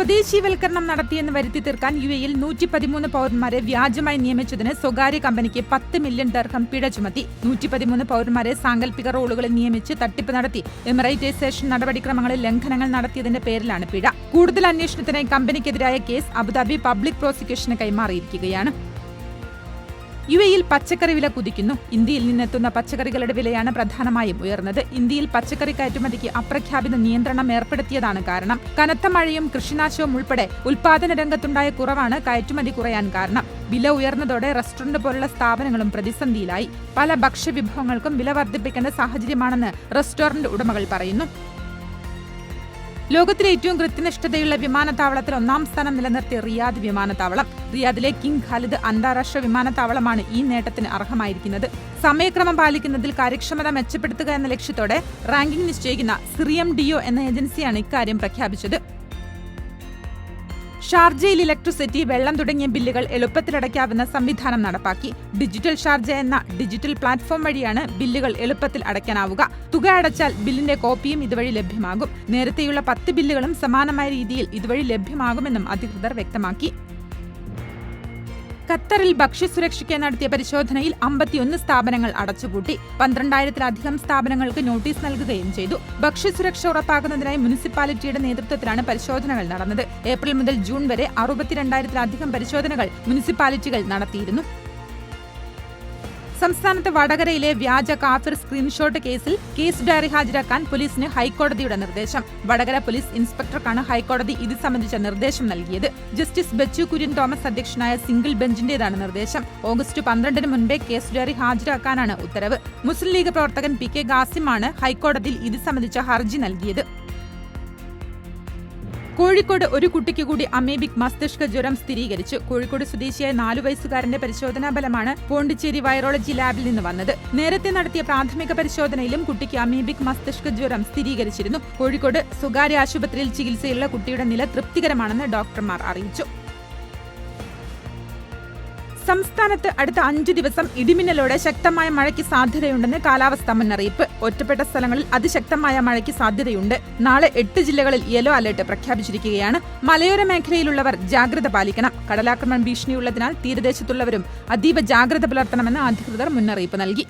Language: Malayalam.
സ്വദേശീവൽക്കരണം നടത്തിയെന്ന് വരുത്തി തീർക്കാൻ യു എയിൽ നൂറ്റി പതിമൂന്ന് പൗരന്മാരെ വ്യാജമായി നിയമിച്ചതിന് സ്വകാര്യ കമ്പനിക്ക് പത്ത് മില്യൺ ദർഹം പിഴ ചുമത്തി. നൂറ്റി പതിമൂന്ന് പൗരന്മാരെ സാങ്കല്പിക റോളുകളിൽ നിയമിച്ച് തട്ടിപ്പ് നടത്തി. എമിറൈറ്റൈസേഷൻ നടപടിക്രമങ്ങളിൽ ലംഘനങ്ങൾ നടത്തിയതിന്റെ പേരിലാണ് പിഴ. കൂടുതൽ അന്വേഷണത്തിനായി കമ്പനിക്കെതിരായ കേസ് അബുദാബി പബ്ലിക് പ്രോസിക്യൂഷന് കൈമാറിയിരിക്കുകയാണ്. യു എയിൽ പച്ചക്കറി വില കുതിക്കുന്നു. ഇന്ത്യയിൽ നിന്നെത്തുന്ന പച്ചക്കറികളുടെ വിലയാണ് പ്രധാനമായും ഉയർന്നത്. ഇന്ത്യയിൽ പച്ചക്കറി കയറ്റുമതിക്ക് അപ്രഖ്യാപിത നിയന്ത്രണം ഏർപ്പെടുത്തിയതാണ് കാരണം. കനത്ത മഴയും കൃഷിനാശവും ഉൾപ്പെടെ ഉൽപാദന രംഗത്തുണ്ടായ കുറവാണ് കയറ്റുമതി കുറയാൻ കാരണം. വില ഉയർന്നതോടെ റെസ്റ്റോറന്റ് പോലുള്ള സ്ഥാപനങ്ങളും പ്രതിസന്ധിയിലായി. പല ഭക്ഷ്യവിഭവങ്ങൾക്കും വില വർദ്ധിപ്പിക്കേണ്ട സാഹചര്യമാണെന്ന് റെസ്റ്റോറന്റ് ഉടമകൾ പറയുന്നു. ലോകത്തിലെ ഏറ്റവും കൃത്യനിഷ്ഠതയുള്ള വിമാനത്താവളത്തിൽ ഒന്നാം സ്ഥാനം നിലനിർത്തിയ റിയാദ് വിമാനത്താവളം. റിയാദിലെ കിങ് ഖാലിദ് അന്താരാഷ്ട്ര വിമാനത്താവളമാണ് ഈ നേട്ടത്തിന് അർഹമായിരിക്കുന്നത്. സമയക്രമം പാലിക്കുന്നതിൽ കാര്യക്ഷമത മെച്ചപ്പെടുത്തുക എന്ന ലക്ഷ്യത്തോടെ റാങ്കിംഗ് നിശ്ചയിക്കുന്ന സിറിയം ഡിഒ എന്ന ഏജൻസിയാണ് ഇക്കാര്യം പ്രഖ്യാപിച്ചത്. ഷാർജയിൽ ഇലക്ട്രിസിറ്റി വെള്ളം തുടങ്ങിയ ബില്ലുകൾ എളുപ്പത്തിൽ സംവിധാനം നടപ്പാക്കി. ഡിജിറ്റൽ ഷാർജ എന്ന ഡിജിറ്റൽ പ്ലാറ്റ്ഫോം വഴിയാണ് ബില്ലുകൾ എളുപ്പത്തിൽ അടയ്ക്കാനാവുക. തുക അടച്ചാൽ ബില്ലിന്റെ കോപ്പിയും ഇതുവഴി ലഭ്യമാകും. നേരത്തെയുള്ള പത്ത് ബില്ലുകളും സമാനമായ രീതിയിൽ ഇതുവഴി ലഭ്യമാകുമെന്നും അധികൃതർ വ്യക്തമാക്കി. ഖത്തറിൽ ഭക്ഷ്യസുരക്ഷയ്ക്ക് നടത്തിയ പരിശോധനയിൽ അമ്പത്തിയൊന്ന് സ്ഥാപനങ്ങൾ അടച്ചുപൂട്ടി. പന്ത്രണ്ടായിരത്തിലധികം സ്ഥാപനങ്ങൾക്ക് നോട്ടീസ് നൽകുകയും ചെയ്തു. ഭക്ഷ്യസുരക്ഷ ഉറപ്പാക്കുന്നതിനായി മുനിസിപ്പാലിറ്റിയുടെ നേതൃത്വത്തിലാണ് പരിശോധനകൾ നടന്നത്. ഏപ്രിൽ മുതൽ ജൂൺ വരെ അറുപത്തിരണ്ടായിരത്തിലധികം പരിശോധനകൾ മുനിസിപ്പാലിറ്റികൾ നടത്തിയിരുന്നു. സംസ്ഥാനത്ത് വടകരയിലെ വ്യാജ കാഫിർ സ്ക്രീൻഷോട്ട് കേസിൽ കേസ് ഡയറി ഹാജരാക്കാൻ പോലീസിന് ഹൈക്കോടതിയുടെ നിർദ്ദേശം. വടകര പോലീസ് ഇൻസ്പെക്ടർക്കാണ് ഹൈക്കോടതി ഇത് സംബന്ധിച്ച നിർദ്ദേശം നൽകിയത്. ജസ്റ്റിസ് ബച്ചു കുര്യൻ തോമസ് അധ്യക്ഷനായ സിംഗിൾ ബെഞ്ചിന്റേതാണ് നിർദ്ദേശം. ഓഗസ്റ്റ് പന്ത്രണ്ടിന് മുൻപേ കേസ് ഡയറി ഹാജരാക്കാനാണ് ഉത്തരവ്. മുസ്ലിം ലീഗ് പ്രവർത്തകൻ പി കെ ഗാസിമാണ് ഹൈക്കോടതിയിൽ ഇത് സംബന്ധിച്ച ഹർജി നൽകിയത്. കോഴിക്കോട് ഒരു കുട്ടിക്ക് കൂടി അമേബിക് മസ്തിഷ്ക ജ്വരം സ്ഥിരീകരിച്ചു. കോഴിക്കോട് സ്വദേശിയായ നാലു വയസ്സുകാരന്റെ പരിശോധനാ ഫലമാണ് പോണ്ടിച്ചേരി വൈറോളജി ലാബിൽ നിന്ന് വന്നത്. നേരത്തെ നടത്തിയ പ്രാഥമിക പരിശോധനയിലും കുട്ടിക്ക് അമേബിക് മസ്തിഷ്ക ജ്വരം സ്ഥിരീകരിച്ചിരുന്നു. കോഴിക്കോട് സ്വകാര്യ ആശുപത്രിയിൽ ചികിത്സയിലുള്ള കുട്ടിയുടെ നില തൃപ്തികരമാണെന്ന് ഡോക്ടർമാർ അറിയിച്ചു. സംസ്ഥാനത്ത് അടുത്ത അഞ്ചു ദിവസം ഇടിമിന്നലോടെ ശക്തമായ മഴയ്ക്ക് സാധ്യതയുണ്ടെന്ന് കാലാവസ്ഥാ മുന്നറിയിപ്പ്. ഒറ്റപ്പെട്ട സ്ഥലങ്ങളിൽ അതിശക്തമായ മഴയ്ക്ക് സാധ്യതയുണ്ട്. നാളെ എട്ട് ജില്ലകളിൽ യെല്ലോ അലർട്ട് പ്രഖ്യാപിച്ചിരിക്കുകയാണ്. മലയോര മേഖലയിലുള്ളവർ ജാഗ്രത പാലിക്കണം. കടലാക്രമണം ഭീഷണിയുള്ളതിനാൽ തീരദേശത്തുള്ളവരും അതീവ ജാഗ്രത പുലർത്തണമെന്ന് അധികൃതർ മുന്നറിയിപ്പ് നൽകി.